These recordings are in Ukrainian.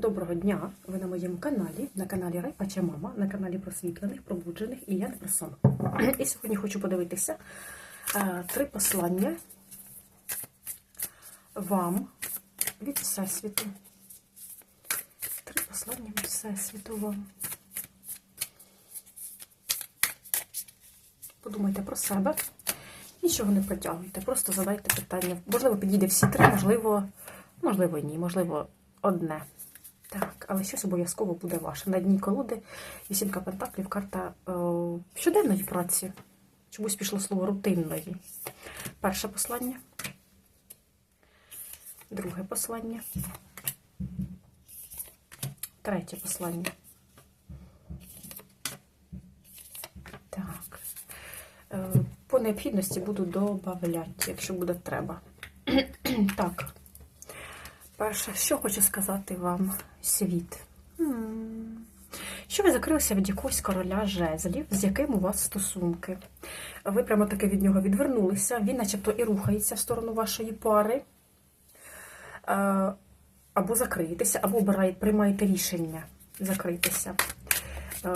Доброго дня! Ви на моєму каналі, на каналі Райпача Мама, на каналі просвітлених, пробуджених і я не сон. І сьогодні хочу подивитися е, три послання вам від Всесвіту. Три послання від Всесвіту вам. Подумайте про себе. Нічого не притягуйте, просто задайте питання. Можливо, підійде всі три, можливо, можливо, ні, можливо, одне. Так, але щось обов'язково буде ваше. На дні колоди вісімка пентаклів, карта е, щоденної праці. Чомусь пішло слово рутинної. Перше послання. Друге послання. Третє послання. Так. Е, по необхідності буду додавати, якщо буде треба. так. Перше, що хочу сказати вам світ. Що ви закрилися від якогось короля жезлів, з яким у вас стосунки? Ви прямо таки від нього відвернулися, він начебто і рухається в сторону вашої пари. Е, Або закриєтеся, або приймаєте рішення закритися. Е,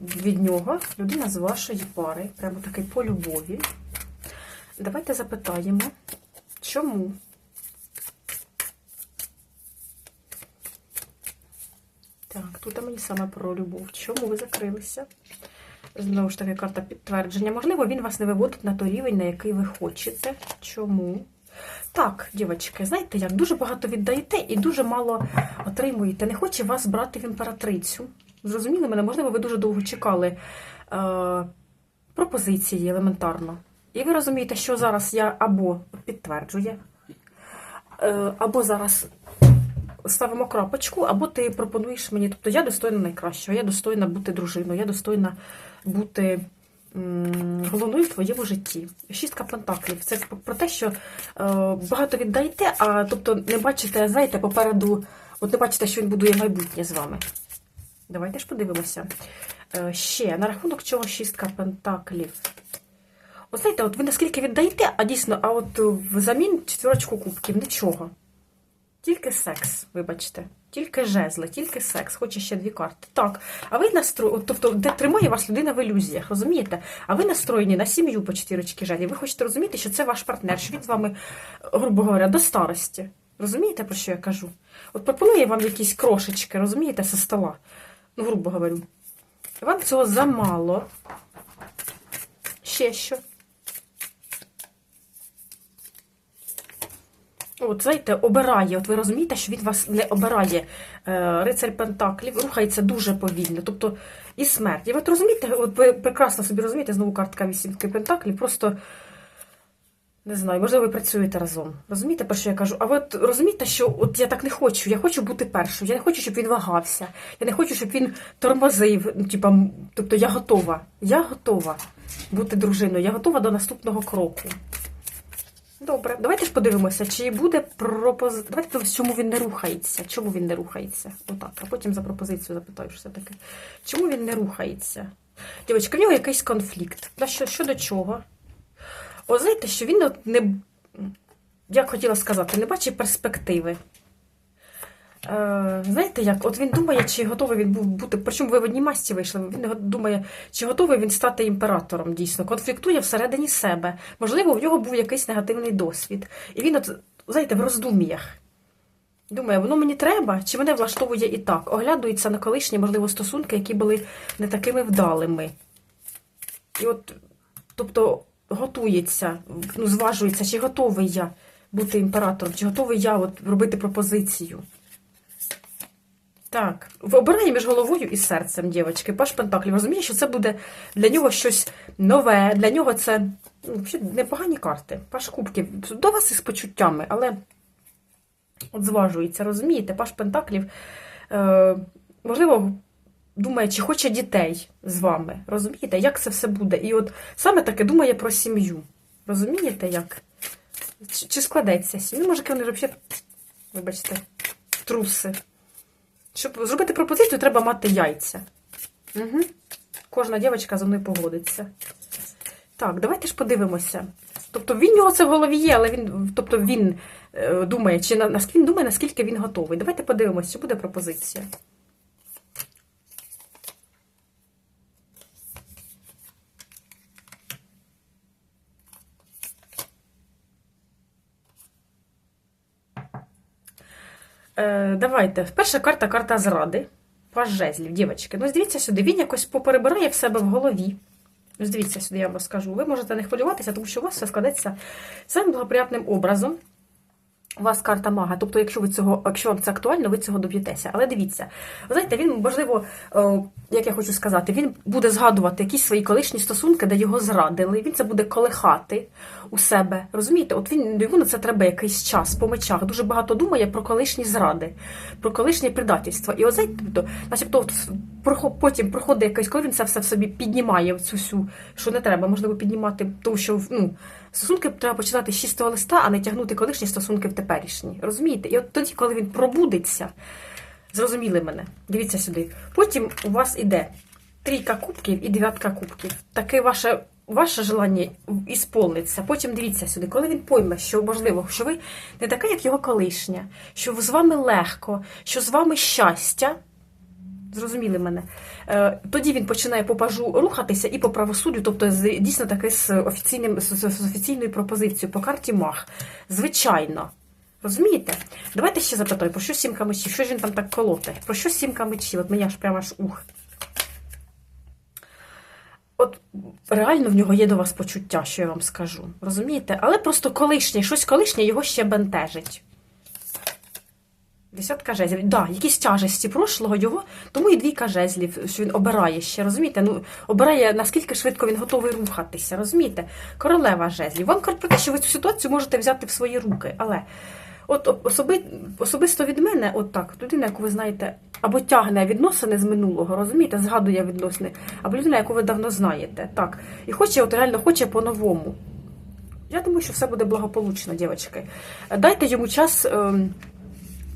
Від нього людина з вашої пари, прямо таки по любові. Давайте запитаємо, чому? Так, тут мені саме про любов. Чому ви закрилися? Знову ж таки, карта підтвердження. Можливо, він вас не виводить на той рівень, на який ви хочете. Чому? Так, дівчатки, знаєте як, дуже багато віддаєте і дуже мало отримуєте. Не хоче вас брати в імператрицю. Зрозуміли мене? Можливо, ви дуже довго чекали е, пропозиції елементарно. І ви розумієте, що зараз я або підтверджує, е, або зараз ставимо крапочку, або ти пропонуєш мені, тобто я достойна найкращого, я достойна бути дружиною, я достойна бути головною в твоєму житті. Шістка пентаклів. Це про те, що е, багато віддаєте, а тобто не бачите, знаєте, попереду, от не бачите, що він будує майбутнє з вами. Давайте ж подивимося. Е, ще на рахунок чого шістка пентаклів. От знаєте, от ви наскільки віддаєте, а дійсно, а от взамін четвірочку кубків нічого. Тільки секс, вибачте. Тільки жезли, тільки секс, хоче ще дві карти. Так, а ви настроєні, тобто, де тримає вас людина в ілюзіях, розумієте? А ви настроєні на сім'ю по чотирочки жезлів. Ви хочете розуміти, що це ваш партнер, що він з вами, грубо говоря, до старості. Розумієте, про що я кажу? От пропонує вам якісь крошечки, розумієте, со стола. Ну, грубо говорю. Вам цього замало. Ще що? От, знаєте, обирає, от ви розумієте, що він вас не обирає. Е, Рицарь Пентаклів рухається дуже повільно. Тобто і смерть. І от розумієте, от ви прекрасно собі розумієте, знову картка вісімки Пентаклів, просто не знаю, можливо, ви працюєте разом. Розумієте, про що я кажу? А ви от розумієте, що от я так не хочу, я хочу бути першою, я не хочу, щоб він вагався, я не хочу, щоб він тормозив. Ну, типа, тобто я готова. Я готова бути дружиною, я готова до наступного кроку. Добре, давайте ж подивимося, чи буде пропозиція. Давайте подивимося, чому він не рухається. Чому він не рухається? Отак. А потім за пропозицію запитаю, що все-таки. Чому він не рухається? Дівчатка, в нього якийсь конфлікт. На що, щодо чого? О, знаєте, що він не, як хотіла сказати, не бачить перспективи. Е, знаєте як? От він думає, чи готовий він був бути. Причому ви в одній масці вийшли. Він думає, чи готовий він стати імператором дійсно. Конфліктує всередині себе. Можливо, в нього був якийсь негативний досвід. І він, от, знаєте, в роздум'ях. Думає, воно мені треба, чи мене влаштовує і так. Оглядується на колишні, можливо, стосунки, які були не такими вдалими. І от, тобто, готується, ну, зважується, чи готовий я бути імператором, чи готовий я от, робити пропозицію. Так, обирає між головою і серцем, дівчатки, паш Пентаклів. Розуміє, що це буде для нього щось нове. Для нього це ну, непогані карти. Паш Кубків. До вас із почуттями, але от зважується, розумієте, паш Пентаклів, е, можливо, думає, чи хоче дітей з вами. Розумієте, як це все буде? І от саме таке думає про сім'ю. Розумієте, як? Чи, чи складеться сім'я? Може, вони взагалі, вибачте, труси. Щоб зробити пропозицію, треба мати яйця. Угу. Кожна дівчинка за мною погодиться. Так, давайте ж подивимося. Тобто він нього це в голові є, але він, тобто він е, думає, чи на, він думає, наскільки він готовий. Давайте подивимося, чи буде пропозиція. Е, давайте. Перша карта карта зради. Паж жезлів, дівчатки. Ну, дивіться сюди, він якось поперебирає в себе в голові. Ось дивіться сюди, я вам розкажу. Ви можете не хвилюватися, тому що у вас все складеться самим благоприятним образом. У вас карта мага. Тобто, якщо ви цього, якщо вам це актуально, ви цього доб'єтеся. Але дивіться, ви знаєте, він, можливо, е, як я хочу сказати, він буде згадувати якісь свої колишні стосунки, де його зрадили. Він це буде колихати у себе. Розумієте? От він йому на це треба якийсь час по мечах. Дуже багато думає про колишні зради, про колишнє предательство. І от тобто, начебто, потім проходить якийсь, коли він це все в собі піднімає, цю всю, що не треба, можливо, піднімати, тому що ну, стосунки треба починати з чистого листа, а не тягнути колишні стосунки в теперішні. Розумієте? І от тоді, коли він пробудеться, зрозуміли мене, дивіться сюди. Потім у вас іде трійка кубків і дев'ятка кубків. Таке ваше. Ваше желання ісполниться. Потім дивіться сюди, коли він пойме, що можливо, що ви не така, як його колишня, що з вами легко, що з вами щастя. Зрозуміли мене. Е, Тоді він починає по рухатися і по правосуддю, тобто дійсно таки з офіційним з офіційною пропозицією по карті мах. Звичайно. Розумієте? Давайте ще запитаю, про що сімка мечів? Що ж він там так колоте? Про що сімка мечів? От мені аж прямо аж ух. От реально в нього є до вас почуття, що я вам скажу. Розумієте? Але просто колишнє, щось колишнє його ще бентежить. Десятка жезлів. Да, якісь тяжесті прошлого його, тому і двійка жезлів, що він обирає ще, розумієте? Ну, обирає, наскільки швидко він готовий рухатися, розумієте? Королева жезлів. Вам кажуть про те, що ви цю ситуацію можете взяти в свої руки. Але от особи, особисто від мене, от так, людина, яку ви знаєте, або тягне відносини з минулого, розумієте, згадує відносини, або людина, яку ви давно знаєте. Так. І хоче, от реально хоче по-новому. Я думаю, що все буде благополучно, дівчатки. Дайте йому час. ем,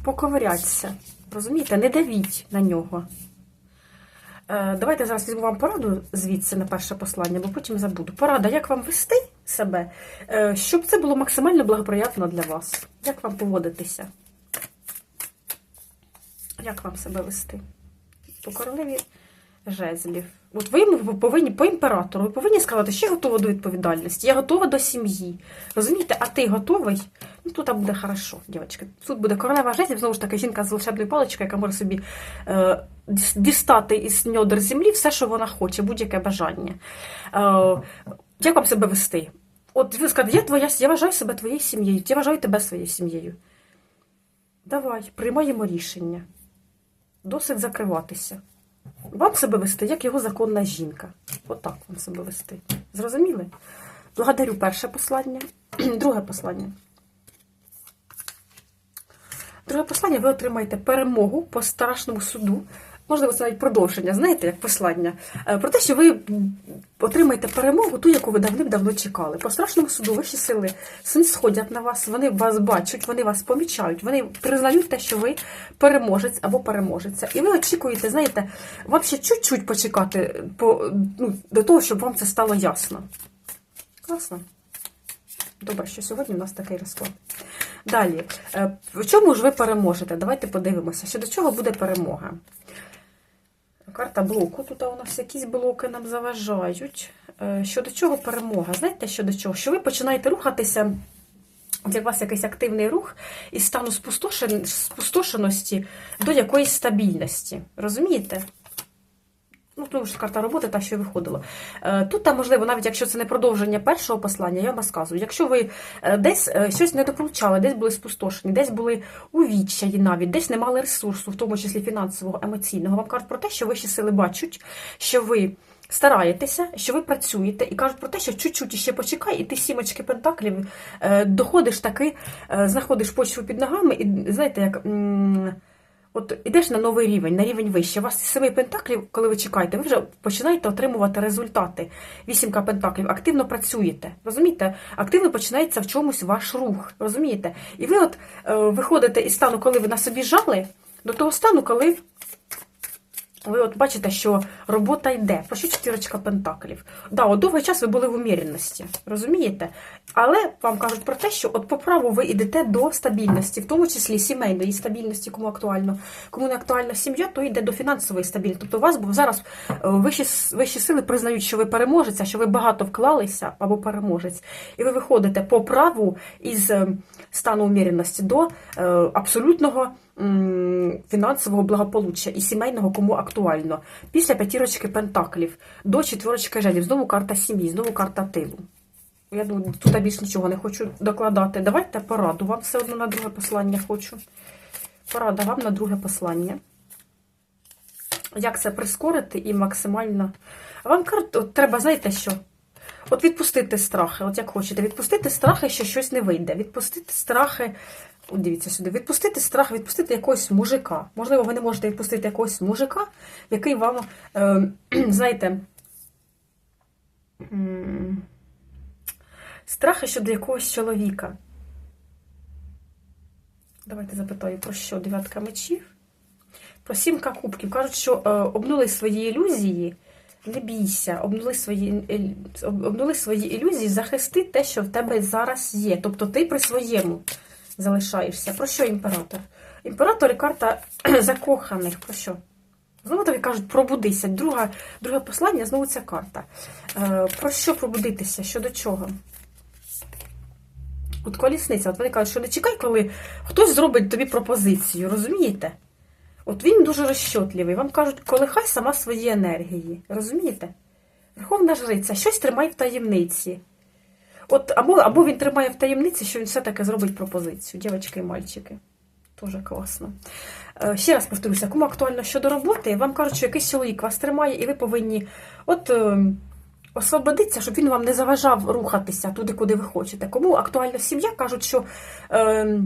поковирятися. Розумієте, не давіть на нього. Е, давайте зараз візьму вам пораду звідси на перше послання, бо потім забуду. Порада, як вам вести себе, е, щоб це було максимально благоприятно для вас. Як вам поводитися? Як вам себе вести? По королеві жезлів. От ви повинні по імператору, ви повинні сказати, що я готова до відповідальності, я готова до сім'ї. Розумієте, а ти готовий? Ну тут буде хорошо, дівчатки. Тут буде королева жезлів, знову ж таки, жінка з волшебною паличкою, яка може собі е, дістати із ньодер землі все, що вона хоче, будь-яке бажання. Е, як вам себе вести? От ви скажете, я твоя, я вважаю себе твоєю сім'єю, я вважаю тебе своєю сім'єю. Давай, приймаємо рішення. Досить закриватися. Вам себе вести, як його законна жінка. Отак вам себе вести. Зрозуміли? Благодарю перше послання. Друге послання. Друге послання ви отримаєте перемогу по страшному суду. Можливо, це навіть продовження, знаєте, як послання. Е, Про те, що ви отримаєте перемогу, ту, яку ви давним-давно чекали. По страшному суду вищі сили сходять на вас, вони вас бачать, вони вас помічають, вони признають те, що ви переможець або переможеця. І ви очікуєте, знаєте, вам ще чуть-чуть почекати по, ну, до того, щоб вам це стало ясно. Класно. Добре, що сьогодні у нас такий розклад. Далі, Е, в чому ж ви переможете? Давайте подивимося, що до чого буде перемога. Карта блоку. Тут у нас якісь блоки нам заважають. Е, Щодо чого перемога? Знаєте, що до чого? Що ви починаєте рухатися, у вас якийсь активний рух із стану спустошеності до якоїсь стабільності. Розумієте? Ну, тому що карта роботи, та що виходила. Е, Тут, там, можливо, навіть якщо це не продовження першого послання, я вам розказую. Якщо ви е, десь е, щось не дополучали, десь були спустошені, десь були у відчаї навіть, десь не мали ресурсу, в тому числі фінансового, емоційного, вам кажуть про те, що вищі сили бачать, що ви стараєтеся, що ви працюєте, і кажуть про те, що чуть-чуть ще почекай, і ти сімочки пентаклів доходиш таки, знаходиш почву під ногами, і знаєте, як. От ідеш на новий рівень, на рівень вище. У вас семи пентаклів, коли ви чекаєте, ви вже починаєте отримувати результати. Вісімка пентаклів, активно працюєте. Розумієте? Активно починається в чомусь ваш рух. Розумієте? І ви от е, виходите із стану, коли ви на собі жали, до того стану, коли Ви от бачите, що робота йде. Про що четвірочка пентаклів? Да, от довгий час ви були в умірності, розумієте? Але вам кажуть про те, що от по праву ви йдете до стабільності, в тому числі сімейної стабільності, кому актуально. Кому не актуальна сім'я, то йде до фінансової стабільності. Тобто у вас бо зараз е, вищі, вищі сили признають, що ви переможець, що ви багато вклалися або переможець. І ви виходите по праву із е, стану умірності до е, абсолютного фінансового благополуччя і сімейного, кому актуально. Після п'ятірочки пентаклів до четвірочки жезлів. Знову карта сім'ї, знову карта тилу. Я думаю, тут я більш нічого не хочу докладати. Давайте пораду. Вам все одно на друге послання хочу. Порада вам на друге послання. Як це прискорити і максимально. Вам кажуть, от треба, знаєте що? От відпустити страхи, от як хочете, відпустити страхи, що щось не вийде. Відпустити страхи. Дивіться сюди, відпустити страх, відпустити якогось мужика. Можливо, ви не можете відпустити якогось мужика, який вам, е, знаєте, страхи щодо якогось чоловіка. Давайте запитаю, про що? Дев'ятка мечів. Про сімка кубків. Кажуть, що е, обнули свої ілюзії. Не бійся, обнули свої, обнули свої ілюзії, захисти те, що в тебе зараз є. Тобто ти при своєму залишаєшся. Про що імператор? Імператор і карта закоханих. Про що? Знову тобі кажуть, пробудися. Друга, друге послання, знову ця карта. Е, про що пробудитися? Щодо чого? От колісниця, от вони кажуть, що не чекай, коли хтось зробить тобі пропозицію, розумієте? От він дуже розчотливий. Вам кажуть, колихай сама свої енергії. Розумієте? Верховна жриця, щось тримай в таємниці. От або, або він тримає в таємниці, що він все-таки зробить пропозицію. Дівчатки і мальчики. Дуже класно. Е, ще раз повторюся, кому актуально щодо роботи, вам кажуть, що якийсь чоловік вас тримає, і ви повинні от е, освободитися, щоб він вам не заважав рухатися туди, куди ви хочете. Кому актуальна сім'я, кажуть, що е,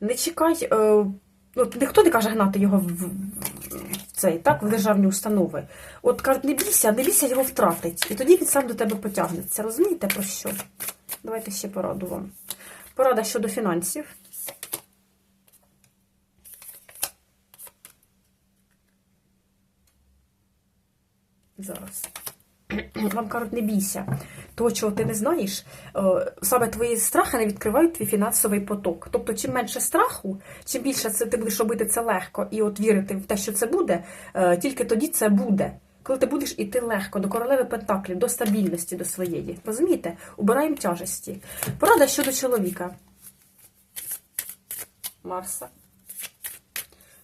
не чекай. Е, От ніхто не каже гнати його в цей, так, в державні установи. От кажуть, не бійся, не бійся його втратить. І тоді він сам до тебе потягнеться. Розумієте про що? Давайте ще пораду вам. Порада щодо фінансів. Зараз. Вам кажуть, не бійся. Того, чого ти не знаєш, е, саме твої страхи не відкривають твій фінансовий поток. Тобто, чим менше страху, чим більше це ти будеш робити це легко і от вірити в те, що це буде, е, тільки тоді це буде. Коли ти будеш іти легко до королеви Пентаклів, до стабільності до своєї. Розумієте? Убираємо тяжесті. Порада щодо чоловіка. Марса.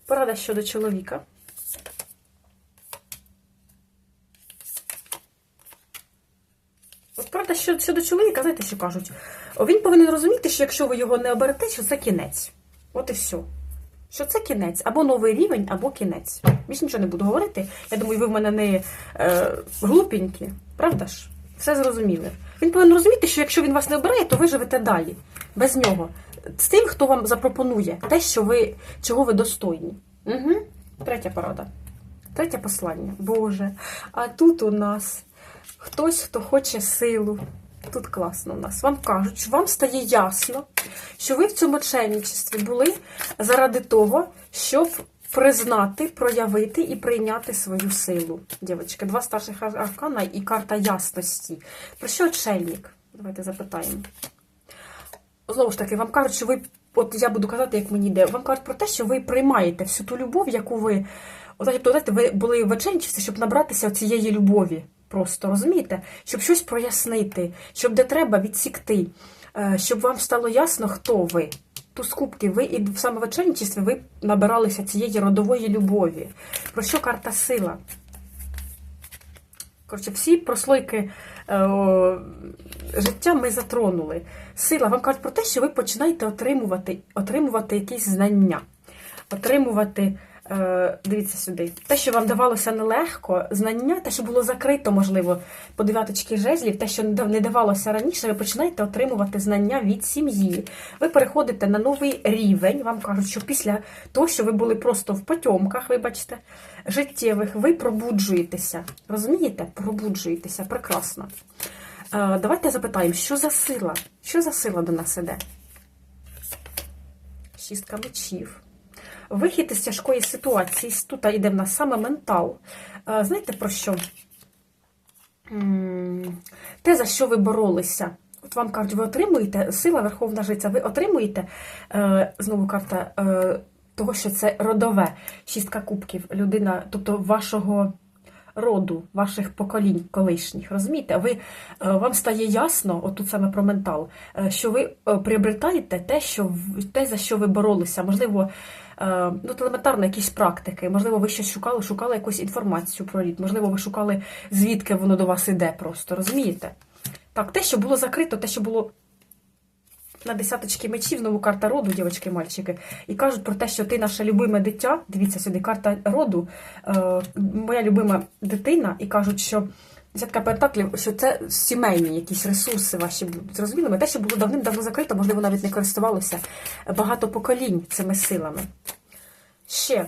Порада щодо чоловіка. От правда, що щодо чоловіка, знаєте, що кажуть? Він повинен розуміти, що якщо ви його не оберете, що це кінець. От і все. Що це кінець, або новий рівень, або кінець. Більше нічого не буду говорити. Я думаю, ви в мене не е, глупенькі, правда ж? Все зрозуміли. Він повинен розуміти, що якщо він вас не обирає, то ви живете далі, без нього. З тим, хто вам запропонує те, що ви, чого ви достойні. Угу. Третя порада. Третє послання. Боже. А тут у нас хтось, хто хоче силу. Тут класно у нас. Вам кажуть, що вам стає ясно, що ви в цьому мученичестві були заради того, щоб признати, проявити і прийняти свою силу. Дівчатки, два старших аркана і карта ясності. Про що отшельник? Давайте запитаємо. Знову ж таки, вам кажуть, що ви, от я буду казати, як мені йде, вам кажуть про те, що ви приймаєте всю ту любов, яку ви. От, знаєте, ви були в оченчівці, щоб набратися цієї любові. Просто розумієте, щоб щось прояснити, щоб де треба відсікти, щоб вам стало ясно, хто ви. Ту скупки, ви і в саме ви набиралися цієї родової любові. Про що карта сила? Коротше, всі прослойки е, о, життя ми затронули. Сила вам кажуть про те, що ви починаєте отримувати, отримувати якісь знання, отримувати. Дивіться сюди. Те, що вам давалося нелегко, знання, те, що було закрито, можливо, по дев'яточки жезлів, те, що не давалося раніше, ви починаєте отримувати знання від сім'ї. Ви переходите на новий рівень. Вам кажуть, що після того, що ви були просто в потьомках, вибачте, життєвих, ви пробуджуєтеся. Розумієте? Пробуджуєтеся. Прекрасно. Давайте запитаємо, що за сила? Що за сила до нас іде? Шістка мечів. Вихід із тяжкої ситуації. Тут йде в нас саме ментал. Е, Знаєте про що? Те, за що ви боролися. От вам кажуть, ви отримуєте сила Верховна Жиця, ви отримуєте е, знову карта е, того, що це родове, шістка кубків, людина, тобто вашого роду, ваших поколінь колишніх. Розумієте? Ви, е, вам стає ясно, отут саме про ментал, е, що ви е, приобретаєте те, що те, за що ви боролися. Можливо, ну, елементарно якісь практики. Можливо, ви щось шукали, шукали якусь інформацію про рід. Можливо, ви шукали, звідки воно до вас іде просто. Розумієте? Так, те, що було закрито, те, що було на десяточки мечів, знову карта роду, дівчатки, мальчики, і кажуть про те, що ти наше любиме дитя. Дивіться сюди, карта роду, е, моя любима дитина, і кажуть, що десятка пентаклів, що це сімейні якісь ресурси ваші будуть. Зрозуміли? Ми Те, що було давним-давно закрито, можливо, навіть не користувалося багато поколінь цими силами. Ще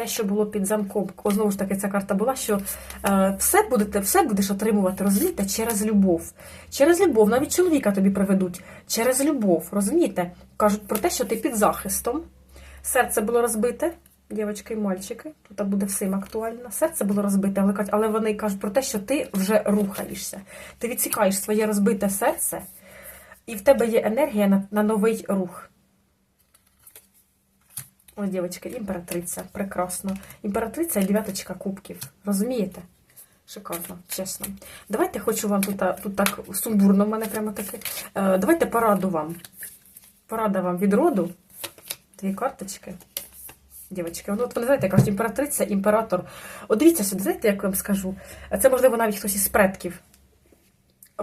те, що було під замком, О, знову ж таки, ця карта була, що е, все, будете, все будеш отримувати, розумієте, через любов. Через любов, навіть чоловіка тобі приведуть, через любов, розумієте? Кажуть про те, що ти під захистом. Серце було розбите, дівчатки і мальчики, тут буде всім актуально. Серце було розбите, але, але вони кажуть про те, що ти вже рухаєшся. Ти відсікаєш своє розбите серце, і в тебе є енергія на, на новий рух. Ось, дівчатки, імператриця. Прекрасно. Імператриця і дев'яточка кубків. Розумієте? Шикарно, чесно. Давайте хочу вам тут, тут так сумбурно в мене прямо таке. Е, давайте пораду вам. Порада вам від роду. Дві карточки. Дівчатки, ну, от вони знаєте, кажуть, імператриця, імператор. От дивіться сюди, знаєте, як я вам скажу? Це, можливо, навіть хтось із предків.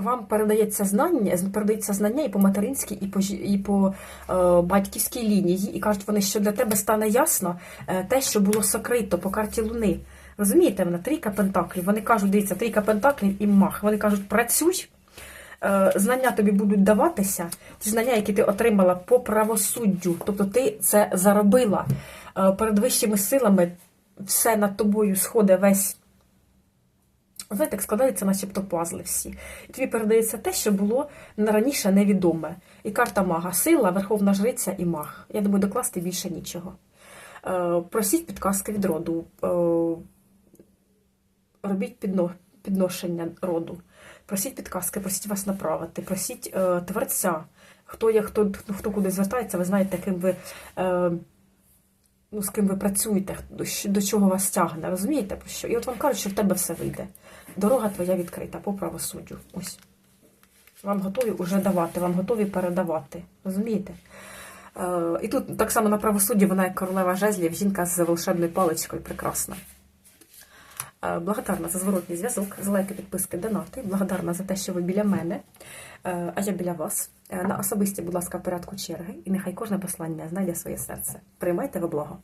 Вам передається знання, передається знання і по материнській, і по, і по е, батьківській лінії. І кажуть вони, що для тебе стане ясно е, те, що було сокрито по карті Луни. Розумієте, вона трійка пентаклів. Вони кажуть, дивіться, трійка пентаклів і мах. Вони кажуть, працюй, е, знання тобі будуть даватися, ті знання, які ти отримала по правосуддю. Тобто ти це заробила Е, перед вищими силами, все над тобою сходить весь. Знаєте, як складаються начебто пазли всі. І тобі передається те, що було раніше невідоме. І карта мага, сила, верховна жриця і маг. Я думаю, докласти більше нічого. Е, просіть підказки від роду, е, робіть підно, підношення роду, просіть підказки, просіть вас направити, просіть е, творця. Хто є, хто, хто куди звертається, ви знаєте, ким ви. Ну, з ким ви працюєте, до, чого вас тягне, розумієте про що? І от вам кажуть, що в тебе все вийде. Дорога твоя відкрита по правосуддю. Ось. Вам готові уже давати, вам готові передавати. Розумієте? Е, і тут так само на правосудді вона як королева жезлів, жінка з волшебною паличкою, прекрасна. Е, Благодарна за зворотній зв'язок, за лайки, підписки, донати. Благодарна за те, що ви біля мене, а я біля вас. Е, На особисті, будь ласка, в порядку черги, і нехай кожне послання знайде своє серце. Приймайте ви благо.